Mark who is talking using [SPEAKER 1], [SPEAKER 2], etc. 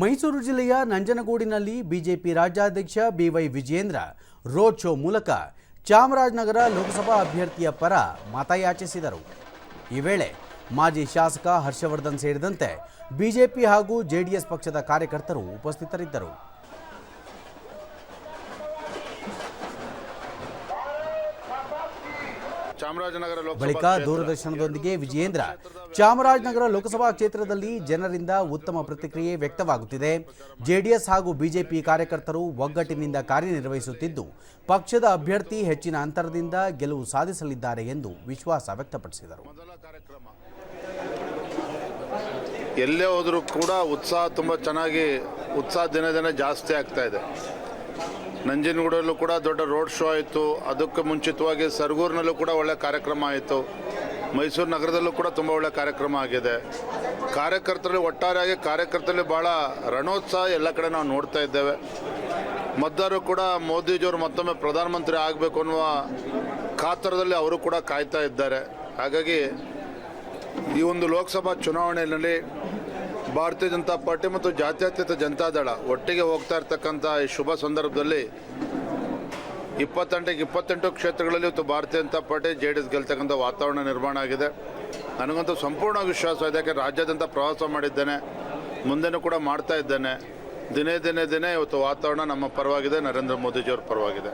[SPEAKER 1] ಮೈಸೂರು ಜಿಲ್ಲೆಯ ನಂಜನಗೂಡಿನಲ್ಲಿ ಬಿಜೆಪಿ ರಾಜ್ಯಾಧ್ಯಕ್ಷ B Y Vijayendra road show ಮೂಲಕ ಚಾಮರಾಜನಗರ ಲೋಕಸಭಾ ಅಭ್ಯರ್ಥಿಯ ಪರ ಮತಯಾಚಿಸಿದರು. ಈ ವೇಳೆ ಮಾಜಿ ಶಾಸಕ ಹರ್ಷವರ್ಧನ್ ಸೇರಿದಂತೆ ಬಿಜೆಪಿ ಹಾಗೂ ಜೆಡಿಎಸ್ ಪಕ್ಷದ ಕಾರ್ಯಕರ್ತರು ಉಪಸ್ಥಿತರಿದ್ದರು
[SPEAKER 2] ಚಾಮರಾಜನಗರ ಲೋಕಸಭಾ
[SPEAKER 1] ಬಳಿಕ. ದೂರದರ್ಶನದೊಂದಿಗೆ ವಿಜಯೇಂದ್ರ. ಚಾಮರಾಜನಗರ ಲೋಕಸಭಾ ಕ್ಷೇತ್ರದಲ್ಲಿ ಜನರಿಂದ ಉತ್ತಮ ಪ್ರತಿಕ್ರಿಯೆ ವ್ಯಕ್ತವಾಗುತ್ತಿದೆ. ಜೆಡಿಎಸ್ ಹಾಗೂ ಬಿಜೆಪಿ ಕಾರ್ಯಕರ್ತರು ಒಗ್ಗಟ್ಟಿನಿಂದ ಕಾರ್ಯನಿರ್ವಹಿಸುತ್ತಿದ್ದು ಪಕ್ಷದ ಅಭ್ಯರ್ಥಿ ಹೆಚ್ಚಿನ ಅಂತರದಿಂದ ಗೆಲುವು ಸಾಧಿಸಲಿದ್ದಾರೆ ಎಂದು ವಿಶ್ವಾಸ ವ್ಯಕ್ತಪಡಿಸಿದರು.
[SPEAKER 2] ಎಲ್ಲೇ ಹೋದರೂ ಕೂಡ ಉತ್ಸಾಹ ತುಂಬ ಚೆನ್ನಾಗಿ ಉತ್ಸಾಹ ದಿನ ದಿನ ಜಾಸ್ತಿ ಆಗ್ತಾ ಇದೆ. ನಂಜನಗೂಡಲ್ಲೂ ಕೂಡ ದೊಡ್ಡ ರೋಡ್ ಶೋ ಆಯಿತು. ಅದಕ್ಕೆ ಮುಂಚಿತವಾಗಿ ಸರಗೂರಿನಲ್ಲೂ ಕೂಡ ಒಳ್ಳೆ ಕಾರ್ಯಕ್ರಮ ಆಯಿತು. ಮೈಸೂರು ನಗರದಲ್ಲೂ ಕೂಡ ತುಂಬ ಒಳ್ಳೆ ಕಾರ್ಯಕ್ರಮ ಆಗಿದೆ. ಕಾರ್ಯಕರ್ತರಲ್ಲಿ ಒಟ್ಟಾರೆಯಾಗಿ ಕಾರ್ಯಕರ್ತರಲ್ಲಿ ಭಾಳ ರಣೋತ್ಸಾಹ ಎಲ್ಲ ಕಡೆ ನಾವು ನೋಡ್ತಾ ಇದ್ದೇವೆ. ಮತದಾರರು ಕೂಡ ಮೋದಿಜಿಯವರು ಮತ್ತೊಮ್ಮೆ ಪ್ರಧಾನಮಂತ್ರಿ ಆಗಬೇಕು ಅನ್ನುವ ಕಾತರದಲ್ಲಿ ಅವರು ಕೂಡ ಕಾಯ್ತಾ ಇದ್ದಾರೆ. ಹಾಗಾಗಿ ಈ ಒಂದು ಲೋಕಸಭಾ ಚುನಾವಣೆಯಲ್ಲಿ ಭಾರತೀಯ ಜನತಾ ಪಾರ್ಟಿ ಮತ್ತು ಜಾತ್ಯತೀತ ಜನತಾದಳ ಒಟ್ಟಿಗೆ ಹೋಗ್ತಾ ಇರ್ತಕ್ಕಂಥ ಈ ಶುಭ ಸಂದರ್ಭದಲ್ಲಿ ಇಪ್ಪತ್ತೆಂಟಕ್ಕೆ ಇಪ್ಪತ್ತೆಂಟು ಕ್ಷೇತ್ರಗಳಲ್ಲಿ ಇವತ್ತು Bharatiya Janata Party J D S ಗೆಲ್ತಕ್ಕಂಥ ವಾತಾವರಣ ನಿರ್ಮಾಣ ಆಗಿದೆ. ನನಗಂತೂ ಸಂಪೂರ್ಣ ವಿಶ್ವಾಸ ಇದೆ ಯಾಕೆ ರಾಜ್ಯಾದ್ಯಂತ ಪ್ರವಾಸ ಮಾಡಿದ್ದೇನೆ, ಮುಂದೆನೂ ಕೂಡ ಮಾಡ್ತಾ ಇದ್ದೇನೆ. ದಿನೇ ದಿನೇ ದಿನೇ ಇವತ್ತು ವಾತಾವರಣ ನಮ್ಮ ಪರವಾಗಿದೆ, ನರೇಂದ್ರ ಮೋದಿಜಿಯವ್ರ ಪರವಾಗಿದೆ.